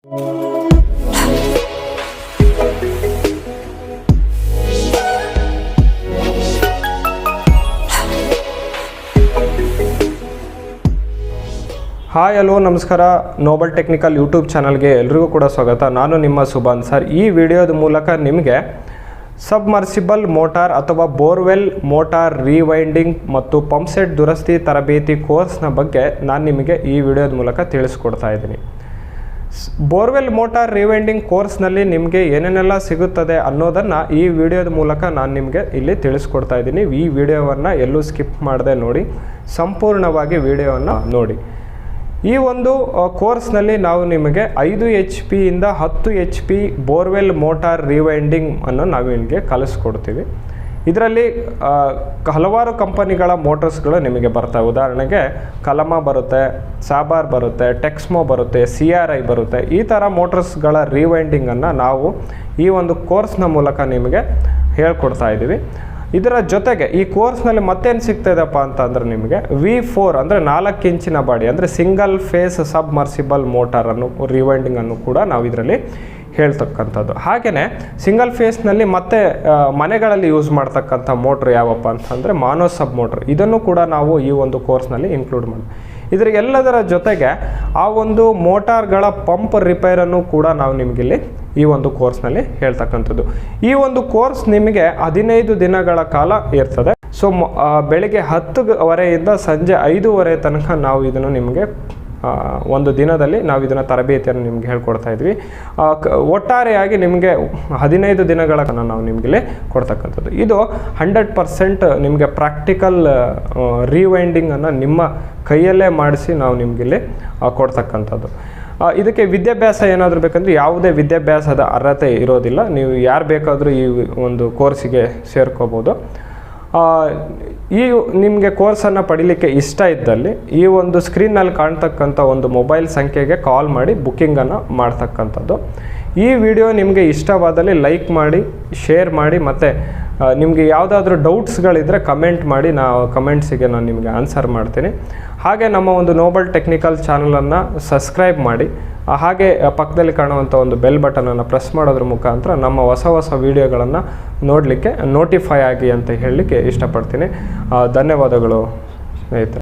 Hi hello ನಮಸ್ಕಾರ. Nobel technical YouTube ಚಾನಲ್ಗೆ ಎಲ್ರಿಗೂ ಕೂಡ ಸ್ವಾಗತ. ನಾನು ನಿಮ್ಮ ಸುಭಾನ್ ಸರ್. ಈ ವಿಡಿಯೋದ ಮೂಲಕ ನಿಮಗೆ ಸಬ್ಮರ್ಸಿಬಲ್ ಮೋಟಾರ್ ಅಥವಾ ಬೋರ್ವೆಲ್ ಮೋಟಾರ್ ರೀವೈಂಡಿಂಗ್ ಮತ್ತು ಪಂಪ್ಸೆಟ್ ದುರಸ್ತಿ ತರಬೇತಿ ಕೋರ್ಸ್ನ ಬಗ್ಗೆ ನಾನು ನಿಮಗೆ ಈ ವಿಡಿಯೋದ ಮೂಲಕ ತಿಳಿಸ್ಕೊಡ್ತಾ ಇದ್ದೀನಿ. ಬೋರ್ವೆಲ್ ಮೋಟಾರ್ ರಿವೈಂಡಿಂಗ್ ಕೋರ್ಸ್ನಲ್ಲಿ ನಿಮಗೆ ಏನೇನೆಲ್ಲ ಸಿಗುತ್ತದೆ ಅನ್ನೋದನ್ನು ಈ ವಿಡಿಯೋದ ಮೂಲಕ ನಾನು ನಿಮಗೆ ಇಲ್ಲಿ ತಿಳಿಸ್ಕೊಡ್ತಾ ಇದ್ದೀನಿ. ಈ ವಿಡಿಯೋವನ್ನು ಎಲ್ಲೂ ಸ್ಕಿಪ್ ಮಾಡದೆ ನೋಡಿ, ಸಂಪೂರ್ಣವಾಗಿ ವಿಡಿಯೋವನ್ನು ನೋಡಿ. ಈ ಒಂದು ಕೋರ್ಸ್ನಲ್ಲಿ ನಾವು ನಿಮಗೆ ಐದು ಎಚ್ ಪಿಯಿಂದ ಹತ್ತು H P borewell motor rewinding ಅನ್ನು ನಾವು ನಿಮಗೆ ಕಲಿಸ್ಕೊಡ್ತೀವಿ. ಇದರಲ್ಲಿ ಹಲವಾರು ಕಂಪನಿಗಳ ಮೋಟರ್ಸ್ಗಳು ನಿಮಗೆ ಬರ್ತವೆ. ಉದಾಹರಣೆಗೆ, ಕಲಮ ಬರುತ್ತೆ, ಸಾಬಾರ್ ಬರುತ್ತೆ, ಟೆಕ್ಸ್ಮೋ ಬರುತ್ತೆ, ಸಿ ಆರ್ ಐ ಬರುತ್ತೆ. ಈ ಥರ ಮೋಟರ್ಸ್ಗಳ ರಿವೈಂಡಿಂಗನ್ನು ನಾವು ಈ ಒಂದು ಕೋರ್ಸ್ನ ಮೂಲಕ ನಿಮಗೆ ಹೇಳ್ಕೊಡ್ತಾ ಇದ್ದೀವಿ. ಇದರ ಜೊತೆಗೆ ಈ ಕೋರ್ಸ್ನಲ್ಲಿ ಮತ್ತೇನು ಸಿಗ್ತದಪ್ಪ ಅಂತ ಅಂದರೆ ನಿಮಗೆ ವಿ ಫೋರ್ ಅಂದರೆ ನಾಲ್ಕು ಇಂಚಿನ ಬಾಡಿ, ಅಂದರೆ ಸಿಂಗಲ್ ಫೇಸ್ ಸಬ್ಮರ್ಸಿಬಲ್ ಮೋಟಾರನ್ನು ರಿವೈಂಡಿಂಗನ್ನು ಕೂಡ ನಾವು ಇದರಲ್ಲಿ ಹೇಳ್ತಕ್ಕಂಥದ್ದು. ಹಾಗೆಯೇ ಸಿಂಗಲ್ ಫೇಸ್ನಲ್ಲಿ ಮತ್ತೆ ಮನೆಗಳಲ್ಲಿ ಯೂಸ್ ಮಾಡ್ತಕ್ಕಂಥ ಮೋಟ್ರ್ ಯಾವಪ್ಪ ಅಂತಂದರೆ ಮಾನೋ ಸಬ್ ಮೋಟ್ರ್ ಇದನ್ನು ಕೂಡ ನಾವು ಈ ಒಂದು ಕೋರ್ಸ್ನಲ್ಲಿ ಇನ್ಕ್ಲೂಡ್ ಮಾಡಿ ಇದರ ಎಲ್ಲದರ ಜೊತೆಗೆ ಆ ಒಂದು ಮೋಟಾರ್ಗಳ ಪಂಪ್ ರಿಪೇರನ್ನು ಕೂಡ ನಾವು ನಿಮಗಿಲ್ಲಿ ಈ ಒಂದು ಕೋರ್ಸ್ನಲ್ಲಿ ಹೇಳ್ತಕ್ಕಂಥದ್ದು. ಈ ಒಂದು ಕೋರ್ಸ್ ನಿಮಗೆ ಹದಿನೈದು ದಿನಗಳ ಕಾಲ ಇರ್ತದೆ. ಸೊ ಬೆಳಿಗ್ಗೆ ಹತ್ತುವರೆಯಿಂದ ಸಂಜೆ ಐದೂವರೆ ತನಕ ನಾವು ಇದನ್ನು ನಿಮಗೆ ಒಂದು ದಿನದಲ್ಲಿ ನಾವು ಇದನ್ನು ತರಬೇತಿಯನ್ನು ನಿಮ್ಗೆ ಹೇಳ್ಕೊಡ್ತಾ ಇದ್ವಿ. ಒಟ್ಟಾರೆಯಾಗಿ ನಿಮಗೆ ಹದಿನೈದು ದಿನಗಳ ನಾವು ನಿಮಗಿಲ್ಲಿ ಕೊಡ್ತಕ್ಕಂಥದ್ದು. ಇದು ಹಂಡ್ರೆಡ್ ಪರ್ಸೆಂಟ್ ನಿಮಗೆ ಪ್ರಾಕ್ಟಿಕಲ್ ರೀವೈಂಡಿಂಗನ್ನು ನಿಮ್ಮ ಕೈಯಲ್ಲೇ ಮಾಡಿಸಿ ನಾವು ನಿಮಗಿಲ್ಲಿ ಕೊಡ್ತಕ್ಕಂಥದ್ದು. ಇದಕ್ಕೆ ವಿದ್ಯಾಭ್ಯಾಸ ಏನಾದರೂ ಬೇಕಂದರೆ ಯಾವುದೇ ವಿದ್ಯಾಭ್ಯಾಸದ ಅರ್ಹತೆ ಇರೋದಿಲ್ಲ. ನೀವು ಯಾರು ಬೇಕಾದರೂ ಈ ಒಂದು ಕೋರ್ಸಿಗೆ ಸೇರ್ಕೋಬೋದು. ಈ ನಿಮಗೆ ಕೋರ್ಸನ್ನು ಪಡಿಲಿಕ್ಕೆ ಇಷ್ಟ ಇದ್ದಲ್ಲಿ ಈ ಒಂದು ಸ್ಕ್ರೀನಲ್ಲಿ ಕಾಣ್ತಕ್ಕಂಥ ಒಂದು ಮೊಬೈಲ್ ಸಂಖ್ಯೆಗೆ ಕಾಲ್ ಮಾಡಿ ಬುಕ್ಕಿಂಗನ್ನು ಮಾಡ್ತಕ್ಕಂಥದ್ದು. ಈ ವಿಡಿಯೋ ನಿಮಗೆ ಇಷ್ಟವಾದಲ್ಲಿ ಲೈಕ್ ಮಾಡಿ, ಶೇರ್ ಮಾಡಿ ಮತ್ತು ನಿಮಗೆ ಯಾವುದಾದ್ರೂ ಡೌಟ್ಸ್ಗಳಿದ್ದರೆ ಕಮೆಂಟ್ ಮಾಡಿ, ನಾವು ಕಮೆಂಟ್ಸಿಗೆ ನಾನು ನಿಮಗೆ ಆನ್ಸರ್ ಮಾಡ್ತೀನಿ. ಹಾಗೆ ನಮ್ಮ ಒಂದು ನೋಬಲ್ ಟೆಕ್ನಿಕಲ್ ಚಾನಲನ್ನು ಸಬ್ಸ್ಕ್ರೈಬ್ ಮಾಡಿ ಹಾಗೆ ಪಕ್ಕದಲ್ಲಿ ಕಾಣುವಂಥ ಒಂದು ಬೆಲ್ ಬಟನನ್ನು ಪ್ರೆಸ್ ಮಾಡೋದ್ರ ಮುಖಾಂತರ ನಮ್ಮ ಹೊಸ ಹೊಸ ವೀಡಿಯೋಗಳನ್ನು ನೋಡಲಿಕ್ಕೆ ನೋಟಿಫೈ ಆಗಿ ಅಂತ ಹೇಳಲಿಕ್ಕೆ ಇಷ್ಟಪಡ್ತೀನಿ. ಧನ್ಯವಾದಗಳು ಸ್ನೇಹಿತರೆ.